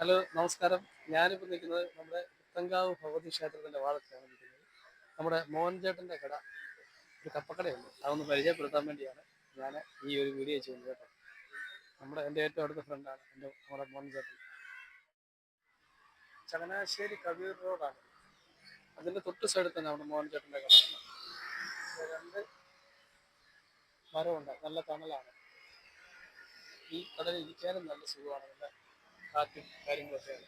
Hello നമസ്കാരം. ഞാനിപ്പോൾ നിൽക്കുന്നത് നമ്മുടെ പുത്തങ്കാവ് ഭഗവതി ക്ഷേത്രത്തിന്റെ വാഴത്തിലാണ് നിൽക്കുന്നത് നമ്മുടെ മോഹൻ ചേട്ടന്റെ കട. ഒരു കപ്പക്കടയുണ്ട്. അതൊന്ന് പരിചയപ്പെടുത്താൻ വേണ്ടിയാണ് ഞാൻ ഈ ഒരു വീഡിയോ ചെയ്യുന്നത് കേട്ടോ. നമ്മുടെ എന്റെ ഏറ്റവും അടുത്ത ഫ്രണ്ടാണ് എന്റെ നമ്മുടെ മോഹൻ ചേട്ടൻ. ചങ്ങനാശ്ശേരി കവിയൂർ റോഡാണ് അതിന്റെ തൊട്ട് സൈഡിൽ തന്നെ നമ്മുടെ മോഹൻ ചേട്ടന്റെ കട. രണ്ട് മരമുണ്ട്. നല്ല തണലാണ്. ഈ കടലിൽ ഇരിക്കാനും നല്ല സുഖമാണ്. നല്ല കാറ്റും കാര്യങ്ങളൊക്കെയാണ്.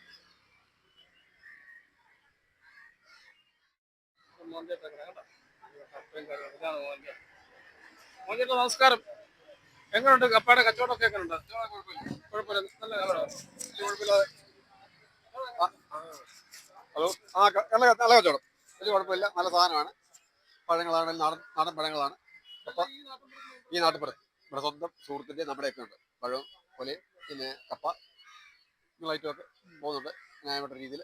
ചേട്ടൻ നമസ്കാരം. എങ്ങനെയുണ്ട് കപ്പയുടെ കച്ചവടമൊക്കെ എങ്ങനെയുണ്ട് ഹലോ. ആ നല്ല നല്ല കച്ചവടം. വലിയ കുഴപ്പമില്ല. നല്ല സാധനമാണ്. പഴങ്ങളാണ് നാടൻ നാടൻ പഴങ്ങളാണ്. കപ്പ ഈ നാട്ടുപുറത്ത് നമ്മുടെ സ്വന്തം സുഹൃത്തിന്റെ നമ്മുടെയൊക്കെ ഉണ്ട്. പഴവും കൊലയും പിന്നെ കപ്പ. ഇങ്ങനെയുള്ള ഒക്കെ പോകുന്നുണ്ട്. ന്യായപ്പെട്ട രീതിയിൽ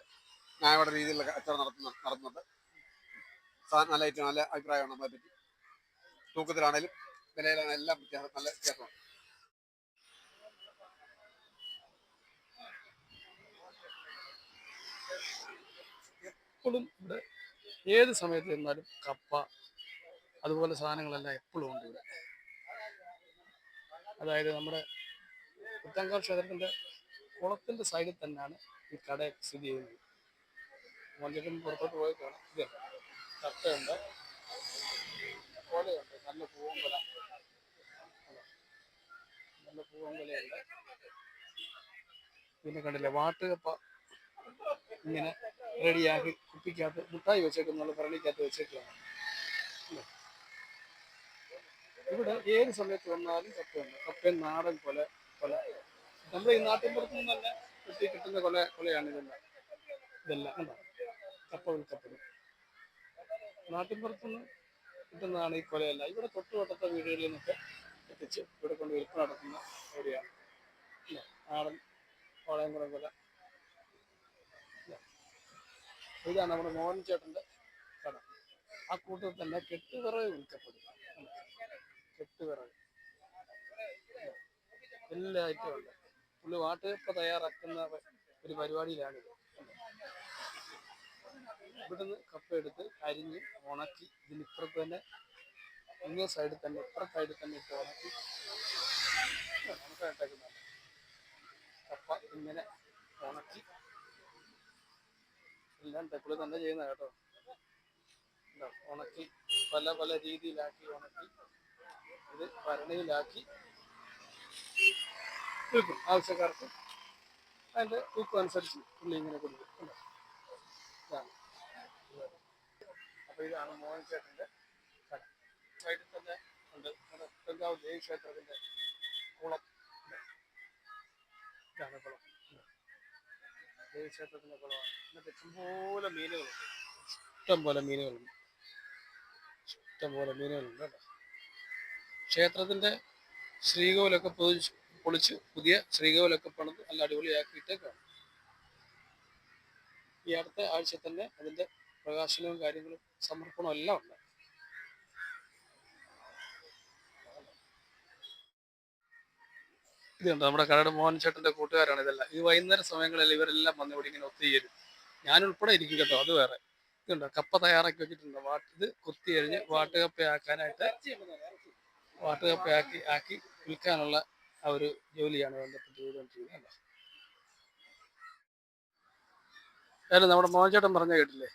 ന്യായപ്പെട്ട രീതിയിലുള്ള കച്ചവടം നടത്തുന്നു നടത്തുന്നുണ്ട്. നല്ല ഏറ്റവും നല്ല അഭിപ്രായമാണ് നമ്മളെ പറ്റി. തൂക്കത്തിലാണേലും വിലയിലാണെങ്കിലും എല്ലാം വ്യത്യാസം നല്ല വ്യത്യാസമാണ്. എപ്പോഴും ഇവിടെ ഏത് സമയത്ത് ചെന്നാലും കപ്പ അതുപോലെ സാധനങ്ങളെല്ലാം എപ്പോഴും ഉണ്ട് ഇവിടെ. അതായത് നമ്മുടെ പുത്തങ്കാൽ ക്ഷേത്രത്തിന്റെ കുളത്തിന്റെ സൈഡിൽ തന്നെയാണ് ഈ കട സ്ഥിതി ചെയ്യുന്നത്. മഞ്ചേട്ടൻ പുറത്തോട്ട് പോയി കാണാം ഇത് കട്ടയുണ്ട് കോലയുണ്ട്. നല്ല പൂവമ്പല നല്ല പൂവമ്പലയുണ്ട് പിന്നെ കണ്ടില്ലേ വാട്ടുകപ്പ ഇങ്ങനെ റെഡിയാക്കി കുപ്പിക്കകത്ത് മുട്ടായി വെച്ചേക്കുന്നുള്ള ഭരണിക്കകത്ത് വെച്ചേക്കാണ് ഇവിടെ ഏത് സമയത്ത് വന്നാലും കപ്പയുണ്ട് കപ്പയും നാടൻ പോലെ കൊല. നമ്മുടെ ഈ നാട്ടിൻപുറത്ത് നിന്ന് തന്നെ കിട്ടി കിട്ടുന്ന കൊല കൊലയാണ് ഇതെല്ലാം. ഇതെല്ലാം കണ്ടോ? കപ്പ വിൽക്കപ്പെടും നാട്ടിൻപുറത്തുനിന്ന് കിട്ടുന്നതാണ് ഈ കൊലയല്ല. ഇവിടെ തൊട്ടുവട്ടത്തെ വീടുകളിൽ നിന്നൊക്കെ എത്തിച്ച് ഇവിടെ കൊണ്ട് വിൽപ്പന നടത്തുന്ന ഏരിയയാണ്? നാടൻ കോളയംകുളം കൊല. ഇതാണ് നമ്മുടെ മോഹൻ ചേട്ടന്റെ കട. ആ കൂട്ടത്തിൽ തന്നെ കെട്ടുവിറവ് വിൽക്കപ്പെടും. കെട്ടുവിറവ് എല്ലാ ഐറ്റവും ഉണ്ട്. പുള്ളി വാട്ടുകപ്പ തയ്യാറാക്കുന്ന ഒരു പരിപാടിയിലാണിത് ഇവിടുന്ന് കപ്പ എടുത്ത് അരിഞ്ഞ് ഉണക്കി ഇതിന് ഇപ്പുറത്ത് തന്നെ ഇങ്ങേ സൈഡിൽ തന്നെ ഇപ്പുറ സൈഡിൽ തന്നെ ഇട്ട് ഉണക്കി കപ്പ ഇങ്ങനെ ഉണക്കി എല്ലാം തെക്കുളി തന്നെ ചെയ്യുന്ന കേട്ടോ. ഉണക്കി പല പല രീതിയിലാക്കി ഉണക്കി ഇത് ഭരണിയിലാക്കി വിൽക്കും ആവശ്യക്കാർക്ക്. അതിന്റെ തൂക്കം അനുസരിച്ച് പുള്ളി ഇങ്ങനെ കൊടുക്കും? ഇതാണ് അപ്പോൾ ഇതാണ് മോഹൻ ചേട്ടന്റെ സൈഡിൽ തന്നെ ഉണ്ട്. പെങ്കാവ് ദേവി ക്ഷേത്രത്തിന്റെ കുളം. ഇതാ. ഇതാണ് കുളം. ദേവി ക്ഷേത്രത്തിന്റെ കുളമാണ്. എന്നിട്ട് ഇഷ്ടംപോലെ മീനുകളുണ്ട്. ഇഷ്ടംപോലെ മീനുകളുണ്ട്. ഇഷ്ടംപോലെ മീനുകളുണ്ട് കേട്ടോ. ക്ഷേത്രത്തിന്റെ ശ്രീകോലൊക്കെ പൊതിച്ച് പൊളിച്ച് പുതിയ ശ്രീകോവിലൊക്കെ പണിത് നല്ല അടിപൊളിയാക്കിയിട്ടേക്കാണ്. ഈ അടുത്ത ആഴ്ച തന്നെ അതിന്റെ പ്രകാശനവും കാര്യങ്ങളും സമർപ്പണവും എല്ലാം ഉണ്ട്. ഇതുണ്ട് നമ്മുടെ കടയുടെ മോഹൻ ചേട്ടന്റെ കൂട്ടുകാരാണ് ഇതെല്ലാം. ഈ വൈകുന്നേര സമയങ്ങളിൽ ഇവരെല്ലാം വന്ന് ഇവിടെ ഇങ്ങനെ ഒത്തുചേരും. ഞാൻ ഉൾപ്പെടെ ഇരിക്കും കേട്ടോ അത് വേറെ. ഇതുണ്ട് കപ്പ തയ്യാറാക്കി വെച്ചിട്ടുണ്ട്. വാട്ട് ഇത് കുത്തി കഴിഞ്ഞ് വാട്ടുകപ്പയാക്കാനായിട്ട് വാട്ടുകപ്പയാക്കി ആക്കി വിൽക്കാനുള്ള ആ ഒരു ജോലിയാണ് ബന്ധപ്പെട്ട് ചെയ്തുകൊണ്ടിരിക്കുന്നത്. നമ്മുടെ മോഹൻചേട്ടൻ പറഞ്ഞ കേട്ടില്ലേ?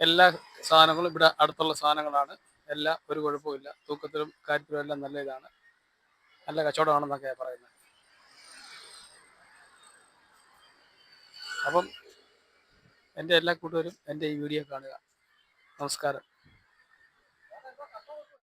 എല്ലാ സാധനങ്ങളും ഇവിടെ അടുത്തുള്ള സാധനങ്ങളാണ്. എല്ലാം ഒരു കുഴപ്പമില്ല തൂക്കത്തിലും കാര്യത്തിലും എല്ലാം നല്ല ഇതാണ് നല്ല കച്ചവടമാണെന്നൊക്കെയാണ് പറയുന്നത്. അപ്പം എന്റെ എല്ലാ കൂട്ടുകാരും എന്റെ ഈ വീഡിയോ കാണുക. നമസ്കാരം.